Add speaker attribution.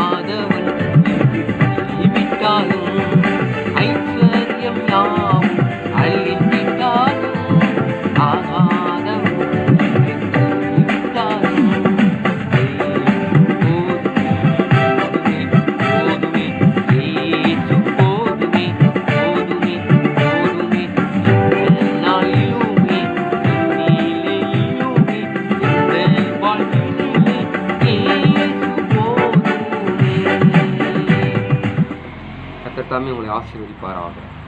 Speaker 1: மாதவன் விட்டாலும் ஐஸ்வர்யம் யாவும் அள்ளிவிட்டாலும் ஆகா. também um hace de parada.